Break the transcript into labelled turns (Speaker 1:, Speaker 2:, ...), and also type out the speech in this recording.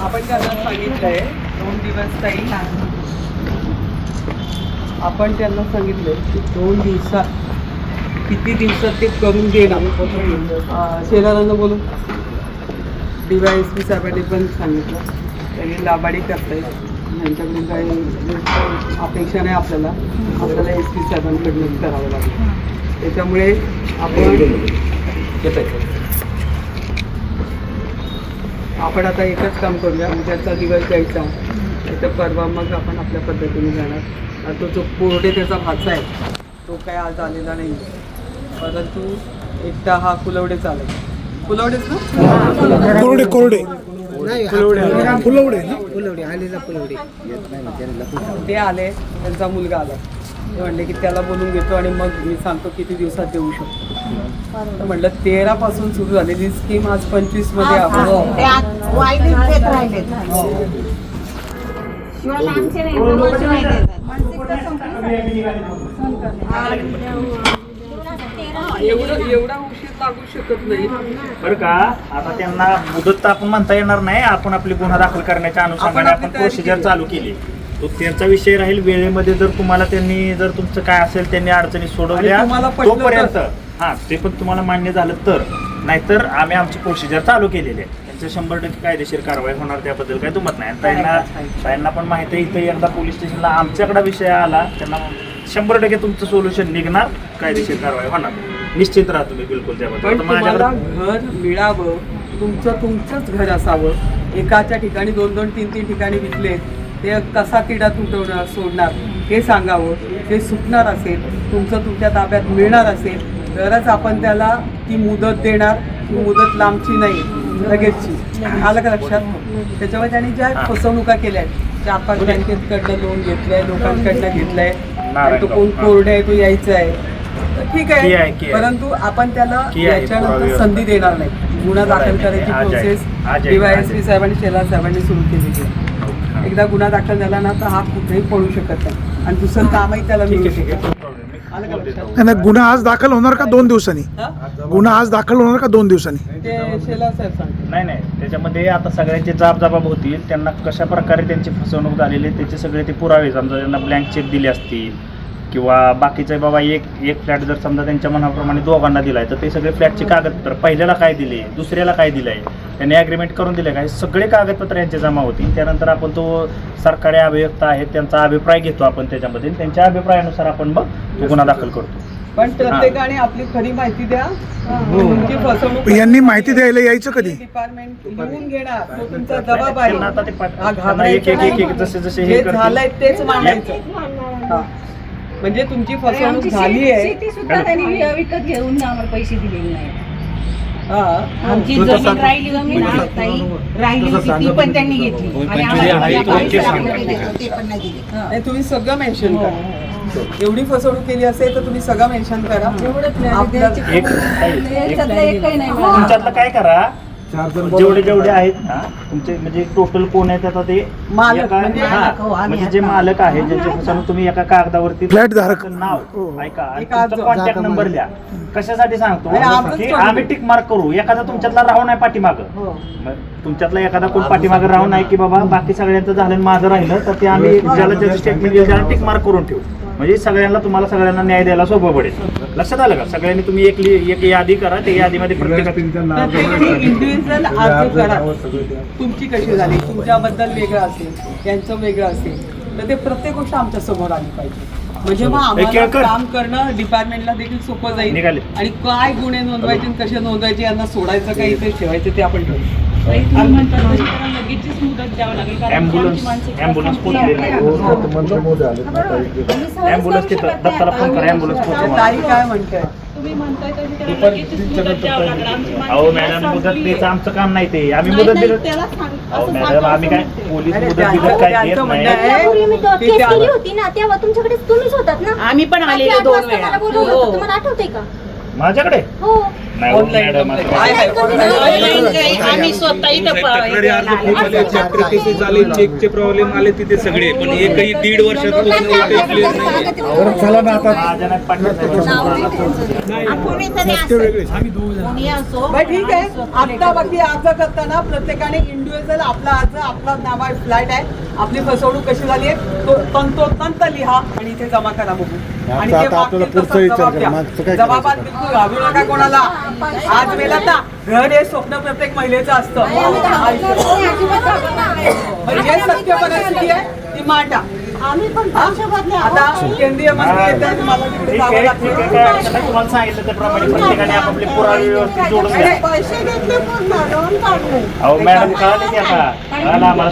Speaker 1: आपण त्यांना सांगितलंय दोन दिवस ताई आपण त्यांना सांगितलंय की दोन दिवसात किती दिवसात ते करून देणार? अं, शेलारांना बोलून. डी वाय एस पी साहेबांनी पण सांगितलं. त्यांनी लाभाडी येईल यांच्याकडून काही अपेक्षा नाही आपल्याला. आपल्याला एस पी साहेबांकडून करावं लागेल. त्याच्यामुळे आपण आपण आता एकच काम करूया उद्याचा दिवस द्यायचा. तर परवा मग आपण आपल्या पद्धतीने जाणार. तो जो कोरडे त्याचा भाचा आहे तो काय आज आलेला नाही. परंतु एकटा हा कुलवडे चालेल. कुलवडेच ना?
Speaker 2: कोरडे. कोरडे फुलवडे ना?
Speaker 3: फुलवडी आलेला फुलवडी
Speaker 1: ते आले त्यांचा मुलगा आला. ते म्हणले की त्याला बोलून घेतो आणि मग मी सांगतो किती दिवसात देऊ शकतो. तर म्हटलं तेरा पासून सुरू झालेली स्कीम आज पंचवीसमध्ये आपण एवढं एवढा उशीर लागू शकत नाही.
Speaker 4: बरं का? आता त्यांना मुदत तर आपण म्हणता येणार नाही. आपण आपली गुन्हा दाखल करण्याच्या अनुषंगाने
Speaker 1: आपण
Speaker 4: प्रोसिजर. चालू केली. तो त्यांचा विषय राहील. वेळेमध्ये जर तुम्हाला त्यांनी जर तुमचं काय असेल त्यांनी अडचणी सोडवल्या? तोपर्यंत हा ते पण तुम्हाला मान्य झालं तर. नाहीतर आम्ही आमची प्रोसिजर चालू केलेली आहे. त्यांचं शंभर टक्के कायदेशीर कारवाई होणार त्याबद्दल काही दुमत नाही. आणि त्यांना त्यांना पण माहिती आहे इथं एकदा पोलीस स्टेशनला आमच्याकडे विषय आला त्यांना शंभर टक्के तुमचं सोल्युशन निघणार कायदेशीर कारवाई होणार. निश्चित राहा तुम्ही बिलकुल त्याबद्दल. माझ्याकडे
Speaker 1: घर मिळावं तुमचं तुमचंच घर असावं. एकाच्या ठिकाणी दोन दोन तीन तीन ठिकाणी विकले ते कसा किडा तुटवणार सोडणार हे सांगावं. ते सुटणार असेल तुमचं तुमच्या ताब्यात मिळणार असेल तरच आपण त्याला ती मुदत देणार ती मुदत लांबची नाही लगेचची. आलं का लक्षात? त्याच्यामुळे त्यांनी ज्या. फसवणुका केल्या आहेत चार पाच बँकेकडनं लोन घेतलंय लोकांकडनं घेतलंय तो कोण. कोरडे आहे तो यायचा आहे ठीक
Speaker 4: आहे.
Speaker 1: परंतु आपण त्याला याच्यानंतर संधी देणार नाही. गुन्हा दाखल करायची प्रोसेस डीवायएसपी. साहेबांनी शेलार साहेबांनी सुरू केलेली आहे. एकदा गुन्हा दाखल झाला ना तर हा कुठेही पळू शकत नाही. आणि दुसरं कामही त्याला मिळू शकत
Speaker 2: नाही, नाही गुन्हा आज दाखल होणार का दोन दिवसांनी? गुन्हा आज दाखल होणार का दोन दिवसांनी?
Speaker 1: ते शेलार साहेब सांगते
Speaker 4: नाही नाही त्याच्यामध्ये आता सगळ्यांचे जाब होतील त्यांना कशा प्रकारे त्यांची फसवणूक झालेली आहे त्याचे सगळे ते पुरावे समजा त्यांना ब्लँक चेक दिले असतील किंवा बाकीचे बाबा एक एक फ्लॅट जर समजा त्यांच्या मनाप्रमाणे दोघांना दिलाय तर ते सगळे फ्लॅटचे कागदपत्र पहिल्याला काय दिले दुसऱ्याला काय दिलंय त्यांनी ॲग्रीमेंट करून दिले काय सगळे कागदपत्र यांचे जमा होतील. त्यानंतर आपण तो सरकारी अभियुक्त आहेत त्यांचा अभिप्राय घेतो आपण त्याच्यामध्ये. त्यांच्या अभिप्रायानुसार आपण मग तो गुन्हा दाखल करतो.
Speaker 1: पण प्रत्येकाने आपली खरी माहिती द्या. तुमची फसवणूक
Speaker 2: पण यांनी माहिती द्यायला यायचं कधी?
Speaker 1: डिपार्टमेंट लिहून घेणार. तो तुमचा जबाब आहे.
Speaker 4: त्यांना आता ते पाठ-
Speaker 1: हा,
Speaker 4: त्यांना एक- एक- एक- एक
Speaker 1: घाबरायचं
Speaker 4: जसे- जसे हे.
Speaker 1: झालंय तेच मांडायचं हा. म्हणजे तुमची फसवणूक
Speaker 5: आमची
Speaker 1: झाली
Speaker 5: शेती
Speaker 1: आहे.
Speaker 5: शेती सुद्धा त्यांनी विकत घेऊन आम्हाला पैसे दिलेले नाही.
Speaker 1: हा.
Speaker 5: आमची जमीन राहिली जमीन आहे, ताई. राहिली होती ती पण त्यांनी घेतली. आणि आम्हाला पैसे दाखवले ते पण नाही दिले.
Speaker 1: नाही तुम्ही सगळं मेन्शन करा. एवढी फसवणूक केली असेल तर तुम्ही सगळं मेन्शन करा.
Speaker 4: एक एक-
Speaker 5: एकही नाही. मिळालं.
Speaker 4: तुमच्यातलं काय करा जेवढे जेवढे आहेत ना तुमचे म्हणजे टोटल कोण आहेत आता ते
Speaker 1: मालक,
Speaker 4: एका-
Speaker 1: म्हणजे
Speaker 4: हा,
Speaker 5: मालक, हो, आम्ही
Speaker 4: म्हणजे जे
Speaker 5: आता-
Speaker 4: मालक आहेत ज्यांच्या फसवणूक तुम्ही एका कागदावरती
Speaker 2: Flat धारक.
Speaker 4: नाव
Speaker 2: हो.
Speaker 4: ऐका आणि
Speaker 1: एक आज
Speaker 4: तुमचा
Speaker 1: जो-
Speaker 4: कॉन्टॅक्ट नंबर द्या. कशासाठी सांगतो? की. आम्ही टिक मार्क करू. एखादा तुमच्यातला राहू नाही पाठीमाग.
Speaker 1: हो.
Speaker 4: तुमच्यातला एखादा कोण पाठीमागे राहू नाही की बाबा बाकी सगळ्यांचं झालं आणि माझं राहिलं तर ते आम्ही ज्याला ज्याचं स्टेटमेंट देईल त्याला टिक मार्क करून ठेवू. म्हणजे सगळ्यांना तुम्हाला सगळ्यांना न्याय द्यायला सोपं पडेल. लक्षात आलं का? सगळ्यांनी तुम्ही एक लि- एक यादी करा त्या यादीमध्ये प्रत्येकाची
Speaker 1: प्रत्येकाने इंडिव्हिज्युअल अर्ज करा. तुमची कशी झाली? तुमच्याबद्दल वेगळं असेल यांचं वेगळं असेल तर ते प्रत्येक गोष्ट आमच्यासमोर आली पाहिजे. म्हणजे मग आम्हाला
Speaker 4: केळकर.
Speaker 1: काम करणं डिपार्टमेंटला देखील सोपं जाईल.
Speaker 4: निघाले.
Speaker 1: आणि काय गुन्हे नोंदवायचे आणि कसे नोंदवायचे यांना सोडायचं काही ते ठेवायचं ते आपण ठेवू
Speaker 4: ॲम्ब्युलन्स ॲम्ब्युलन्स पोहोचलेली ॲम्ब्युलन्स तिथं दत्ताला फोन करा ॲम्ब्युलन्स पोहोचवा
Speaker 1: ताई काय म्हणते
Speaker 4: अहो मॅडम मुदत द्यायचं आमचं काम नाही ते. आम्ही मुदत दिलं अहो मॅडम आम्ही काय पोलीस
Speaker 1: अरे,
Speaker 4: मुदत दिलं काय
Speaker 1: त्यांचं
Speaker 4: नाही.
Speaker 1: म्हणणं आहे-
Speaker 6: त्यापूर्वी मी तेव्हा
Speaker 1: ते
Speaker 6: केस
Speaker 1: त्या-
Speaker 6: केली होती ना तेव्हा तुमच्याकडे तुम्हीच होतात ना?
Speaker 5: आम्ही पण आलेलो दोन
Speaker 6: वाजता
Speaker 5: वेळा.
Speaker 6: मला बोलवलं
Speaker 5: हो.
Speaker 6: होतं, तुम्हाला आठवतंय का?
Speaker 4: माझ्याकडे?
Speaker 5: हो.
Speaker 4: नाही हो, मॅडम
Speaker 5: आम्ही स्वतः इथं
Speaker 3: तक्रारी अर्ज खूप आले आले. चेकचे प्रॉब्लेम आले तिथे सगळे पण एकही दीड वर्षात पोहोचणे एकही क्लिअर नाही.
Speaker 1: बरं ठीक आहे. आता बाकी अर्ज करताना प्रत्येकाने इंडिव्हिज्युअल आपला अर्ज आपला नाव आहे फ्लॅट आहे. आपली फसवणूक कशी झाली आहे तो तंतोतंत लिहा आणि इथे जमा करा बघू. आणि ते मागतील तसं जबाब द्या. जबाबात बिलकुल घालू नका कोणाला. आज वेळा ना घर हे स्वप्न प्रत्येक महिलेचं असतं. पण जे सत्य परिस्थिती आहे ती मांडा.
Speaker 5: आम्ही पण.
Speaker 1: आता केंद्रीय मंत्री येत आहेत मला तिकडे
Speaker 4: ठीक
Speaker 1: जावं
Speaker 4: आहे ठीक आहे काय
Speaker 1: लागतं
Speaker 4: अडचण नाही. तुम्हाला सांगितलं त्याप्रमाणे प्रत्येकाने आपापले पुरावे व्यवस्थित जोडून घ्या
Speaker 5: पैसे घेतले पूर्ण लोन काढले.
Speaker 4: अहो मॅडम कळाले की आता? कळालं आम्हाला?